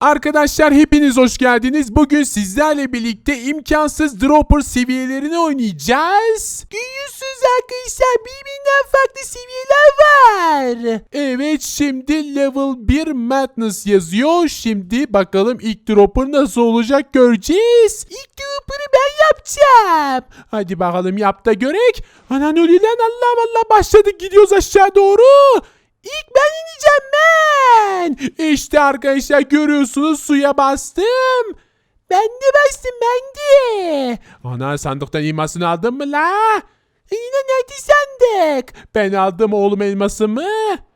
Arkadaşlar hepiniz hoş geldiniz. Bugün sizlerle birlikte imkansız dropper seviyelerini oynayacağız. Görüyorsunuz arkadaşlar birbirinden farklı seviyeler var. Evet şimdi level 1 madness yazıyor. Şimdi bakalım ilk dropper nasıl olacak göreceğiz. İlk dropper'ı ben yapacağım. Hadi bakalım yap da görek. Anan öyle lan Allah Allah başladık gidiyoruz aşağı doğru. İlk ben ineceğim ben. İşte arkadaşlar görüyorsunuz suya bastım. Ben de bastım ben de. Ana sandıktan elmasını aldın mı la? Yine nerede sandık? Ben aldım oğlum elmasımı.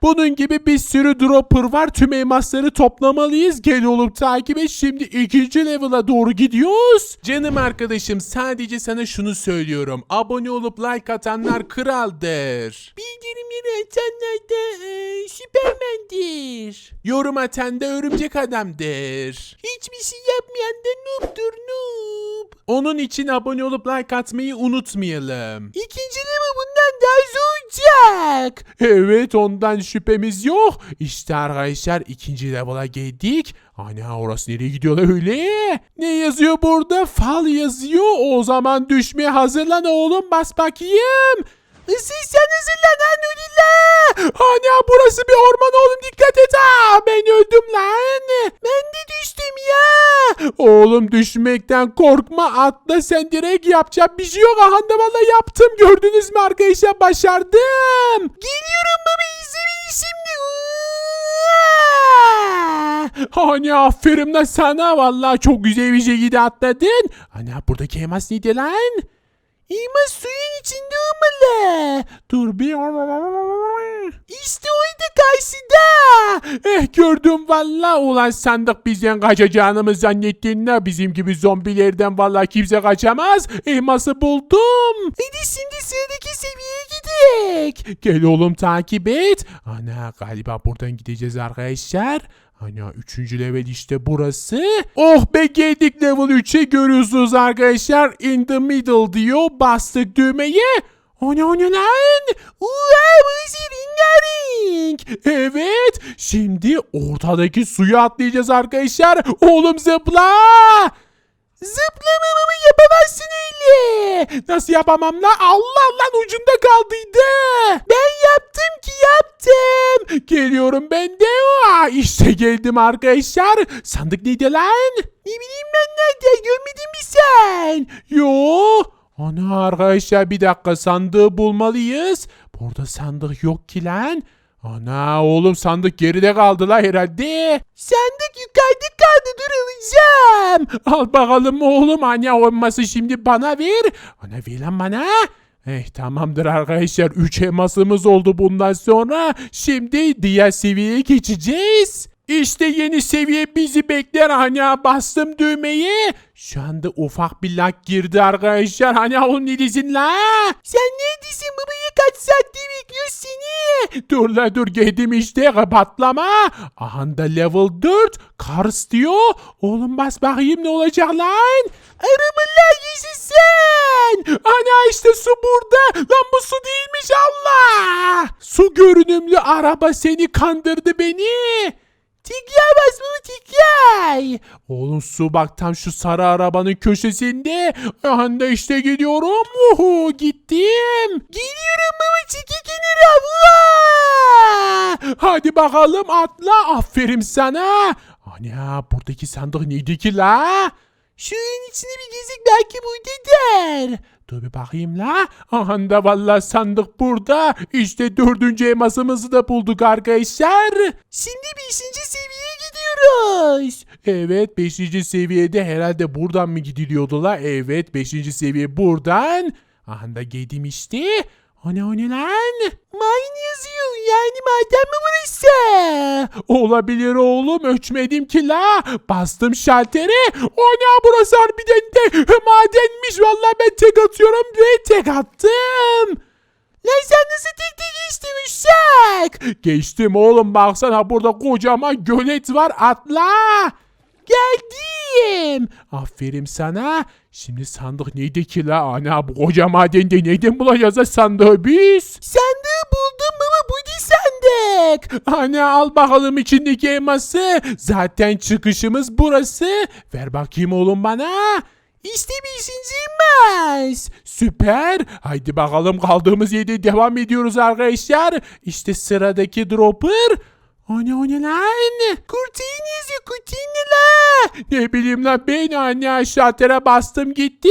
Bunun gibi bir sürü dropper var. Tüm elmasları toplamalıyız. Gel oğlum takip et. Şimdi ikinci level'a doğru gidiyoruz. Canım arkadaşım sadece sana şunu söylüyorum. Abone olup like atanlar kraldır. Bildirimleri atanlar da e, süpermendir. Yorum atan da örümcek adamdır. Hiçbir şey yapmayan da noob'dur noob. Onun için abone olup like atmayı unutmayalım. İkinci level bundan daha olacak. Evet ondan şüphemiz yok. İşte arkadaşlar ikinci level'a geldik. Ana orası nereye gidiyor öyle? Ne yazıyor burada? Fal yazıyor. O zaman düşmeye hazırlan oğlum bas bakayım. Isır sen hazırlan Anulila. Ana burası bir orman oğlum dikkat et ha. Ben öldüm lan. Ben de düştüm ya. Oğlum düşmekten korkma atla sen direkt yapacak bir şey yok. Aha da valla yaptım gördünüz mü arkadaşlar başardım. Geliyorum baba izleyin şimdi. Hani aferin lan sana valla çok güzel bir şekilde atladın. Hani buradaki elmas neydi lan? Elmas suyun içinde olmalı. Dur bir. İşte oydu karşıda. Eh gördüm valla. Ulan sandık bizden kaçacağını mı zannettin ne? Bizim gibi zombilerden valla kimse kaçamaz. Elması buldum. Hadi şimdi sıradaki seviyeye gidelim. Gel oğlum takip et. Ana galiba buradan gideceğiz arkadaşlar. Ana 3. level işte burası. Oh be geldik level 3'e görüyorsunuz arkadaşlar. In the middle diyor. Bastık düğmeye. O ne lan? Evet. Şimdi ortadaki suya atlayacağız arkadaşlar. Oğlum zıpla. Zıplamamamı yapamazsın öyle. Nasıl yapamam la? Allah lan ucunda kaldıydı. Ben yaptım ki yaptım. Geliyorum ben de. Aa, işte geldim arkadaşlar. Sandık neydi lan? Ne bileyim ben nerede? Görmedin mi sen? Yo. Ana arkadaşlar bir dakika sandığı bulmalıyız. Burada sandık yok ki lan. Ana oğlum sandık geride kaldı la herhalde. Sandık yukarıda kaldı dur alacağım. Al bakalım oğlum anne olması şimdi bana ver. Ana ver lan bana. Eh tamamdır arkadaşlar 3 elmasımız oldu bundan sonra. Şimdi diğer seviyeye geçeceğiz. İşte yeni seviye bizi bekler hani bastım düğmeyi. Şu anda ufak bir lag girdi arkadaşlar. Hani onun neredesin la? Sen neredesin babaya kaç saattir bekliyoruz seni. Dur la dur geldim işte patlama. Aha da level 4 Kars diyor. Oğlum bas bakayım ne olacak lan? Arabalar yaşasın. Ana işte su burada. Lan bu su değilmiş Allah. Su görünümlü araba seni kandırdı beni. Tigray bas bunu Tigray. Oğlum su bak tam şu sarı arabanın köşesinde. Anda işte gidiyorum. Uhu gittim. Geliyorum baba çeki kenara. Hadi bakalım atla. Aferin sana. Ana buradaki sandık neydi ki la? Şunun içine bir gezik belki buradadır. Dur bir bakayım la. Aha da valla sandık burada. İşte dördüncü elmasımızı da bulduk arkadaşlar. Şimdi beşinci seviyeye gidiyoruz. Evet beşinci seviyede herhalde buradan mı gidiliyordu la? Evet beşinci seviye buradan. Aha da işte. O ne lan? Mine yazıyor yani maden mi burası? Olabilir oğlum ölçmedim ki la. Bastım şaltere. O ne burası harbiden de madenmiş. Vallahi ben tek atıyorum ve tek attım. Lan sen nasıl tek tek geçtin uşak? Geçtim oğlum baksana burada kocaman gölet var atla. Geldim. Aferin sana. Şimdi sandık neydi ki la? Ana bu koca madende neyden bulacağız da sandığı biz? Sandığı buldum baba bu değil sandık. Anne al bakalım içindeki elması. Zaten çıkışımız burası. Ver bakayım oğlum bana. İşte elmas. Süper. Haydi bakalım kaldığımız yerde devam ediyoruz arkadaşlar. İşte sıradaki dropper. O ne o ne lan? Kurtayın yazıyor kurtayın ne la? Bileyim lan ben anne aşağı tere bastım gitti.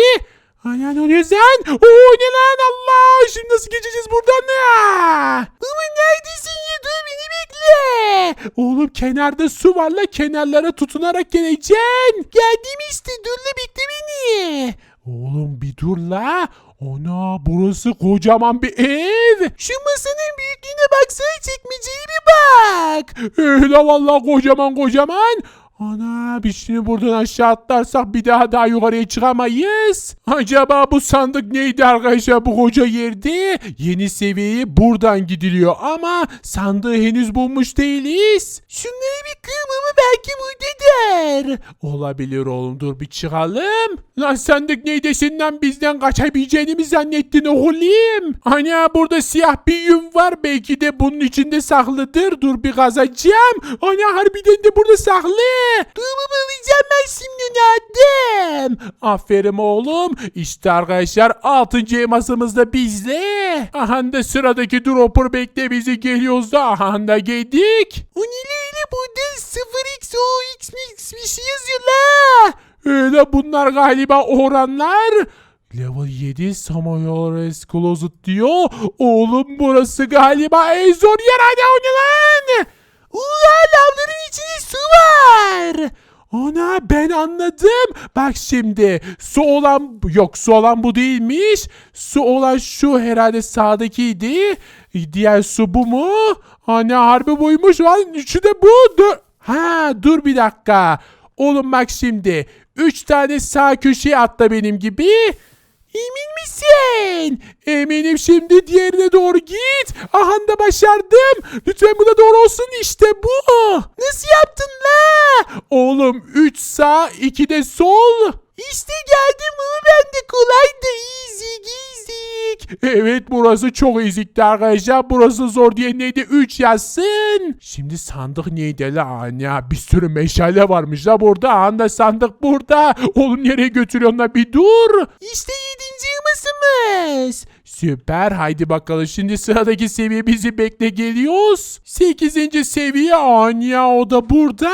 Ana ne oluyor sen? Oo ne lan Allah şimdi nasıl geçeceğiz buradan ya? Baba neredesin ya dur beni bekle. Oğlum kenarda su var la kenarlara tutunarak geleceksin. Geldim işte dur la bekle beni. Oğlum bir dur la. Ana burası kocaman bir ev. Şu masanın büyüklüğüne baksana çekmeceye bir bak. Öyle vallahi kocaman kocaman. Ana biz şimdi buradan aşağı atlarsak bir daha daha yukarıya çıkamayız. Acaba bu sandık neydi arkadaşlar bu koca yerde? Yeni seviyeye buradan gidiliyor ama sandığı henüz bulmuş değiliz. Şunları bir kırmamı belki buradadır. Olabilir oğlum dur bir çıkalım. Lan sandık neydi senden bizden kaçabileceğini mi zannettin oğlum? Ana burada siyah bir yün var belki de bunun içinde saklıdır. Dur bir kazacağım. Ana harbiden de burada saklı. Dur baba alacağım ben şimdi aldım. Aferin oğlum. İşte arkadaşlar 6. elmasımız da bizde. Aha da sıradaki dropper bekle bizi geliyoruz da aha da geldik. O ne öyle burada 0x o x mix bir şey yazıyor la. Öyle bunlar galiba oranlar. Level 7 Samuel Closet diyor. Oğlum burası galiba en zor yer hadi o ne lan? Ulan lavların içinde su var. Ana ben anladım. Bak şimdi su olan yok su olan bu değilmiş. Su olan şu herhalde sağdakiydi. Diğer su bu mu? Ana harbi buymuş lan. Üçü de bu. Dur. Ha dur bir dakika. Oğlum bak şimdi. Üç tane sağ köşeye atla benim gibi. Emin misin? Eminim şimdi diğerine doğru git. Aha da başardım. Lütfen bu da doğru olsun işte bu. Nasıl yaptın la? Oğlum 3 sağ 2 de sol. İşte geldim ama ben de kolaydı. Easy easy. Evet burası çok ezikti arkadaşlar. Burası zor diye neydi 3 yazsın. Şimdi sandık neydi la anne? Bir sürü meşale varmış la burada. Anda sandık burada. Oğlum nereye götürüyorsun la bir dur. İşte yedinci yılmasımız. Süper haydi bakalım şimdi sıradaki seviye bizi bekle geliyoruz. 8. seviye Anya o da burada.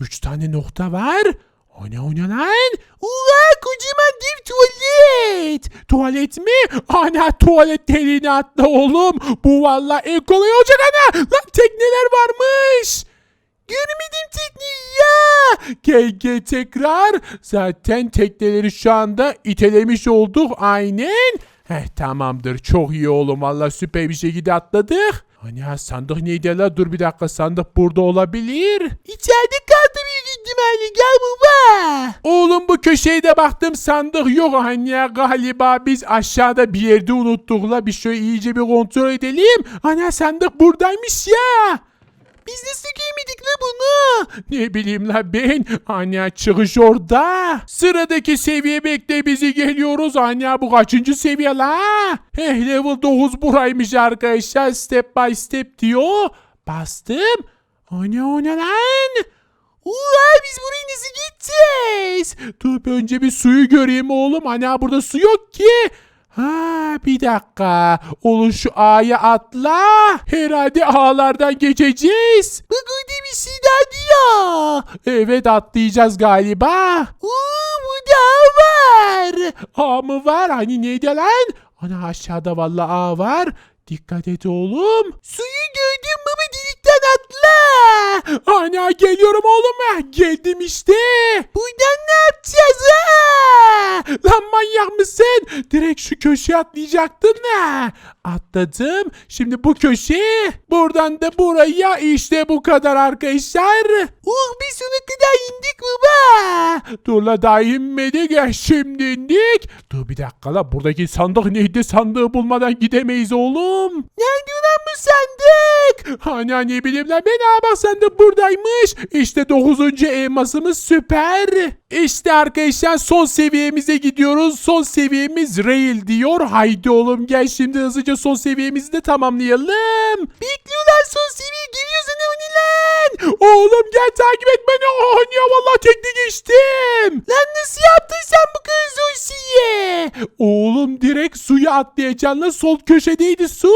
3 tane nokta var. O ne o ne lan? Ulan kocaman dev tuvalet. Tuvalet mi? Ana tuvalet deliğine atla oğlum. Bu valla en kolay olacak ana. Lan tekneler varmış. Görmedim tekneyi ya. Gel tekrar. Zaten tekneleri şu anda itelemiş olduk aynen. Heh tamamdır çok iyi oğlum valla süper bir şekilde atladık. Hani ya sandık neydi la dur bir dakika sandık burada olabilir. İçeride kaldı büyük ihtimalle gel baba. Oğlum bu köşeye de baktım sandık yok ya galiba biz aşağıda bir yerde unuttuk la bir şöyle iyice bir kontrol edelim. Ana sandık buradaymış ya. Biz nasıl giymedik la bunu? Ne bileyim la ben. Anya çıkış orada. Sıradaki seviye bekle bizi geliyoruz. Anya bu kaçıncı seviye la? Heh level 9 buraymış arkadaşlar. Step by step diyor. Bastım. Anya o ne lan? Ulan biz burayı nasıl gideceğiz? Dur önce bir suyu göreyim oğlum. Ana burada su yok ki. Ha bir dakika. Oğlum şu A'ya atla. Herhalde A'lardan geçeceğiz. Bak orada bir şey diyor. Evet atlayacağız galiba. Uuu burada A var. A mı var? Hani neydi lan? Ana aşağıda vallahi A var. Dikkat et oğlum. Suyu gördüm baba delikten atla. Ana geliyorum oğlum. Geldim işte. Buradan ne yapacağız ha? Lan manyak mısın? Direkt şu köşeye atlayacaktın ha. Atladım. Şimdi bu köşe. Buradan da buraya işte bu kadar arkadaşlar. Uh bir sona kadar indik baba. Dur la daha inmedik ya şimdi indik. Dur bir dakika la buradaki sandık neydi sandığı bulmadan gidemeyiz oğlum. Nerede lan bu sandık? Hani ne bileyim lan ben bak sen de buradaymış. İşte 9. elmasımız süper. İşte arkadaşlar son seviyemize gidiyoruz. Son seviyemiz rail diyor. Haydi oğlum gel şimdi hızlıca son seviyemizi de tamamlayalım. Bekliyorlar son seviye geliyorsun hani lan. Oğlum gel takip et beni. Oh niye vallahi tekne geçtim. Lan nasıl yaptın sen bu kız? Oğlum direkt suya atlayacaksın lan sol köşedeydi su.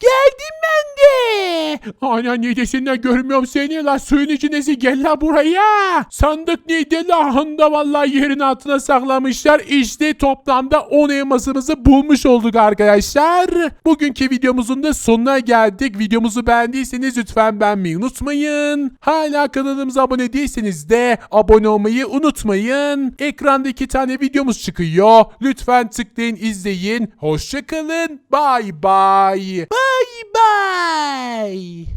Geldim ben de. Ana nedesinden görmüyorum seni la suyun içindesin gel la buraya. Sandık neydi la handa vallahi yerin altına saklamışlar. İşte toplamda 10 elmasımızı bulmuş olduk arkadaşlar. Bugünkü videomuzun da sonuna geldik. Videomuzu beğendiyseniz lütfen beğenmeyi unutmayın. Hala kanalımıza abone değilseniz de abone olmayı unutmayın. Ekranda iki tane videomuz çıkıyor. Lütfen tıklayın izleyin. Hoşçakalın. Bye bye. Bye bye.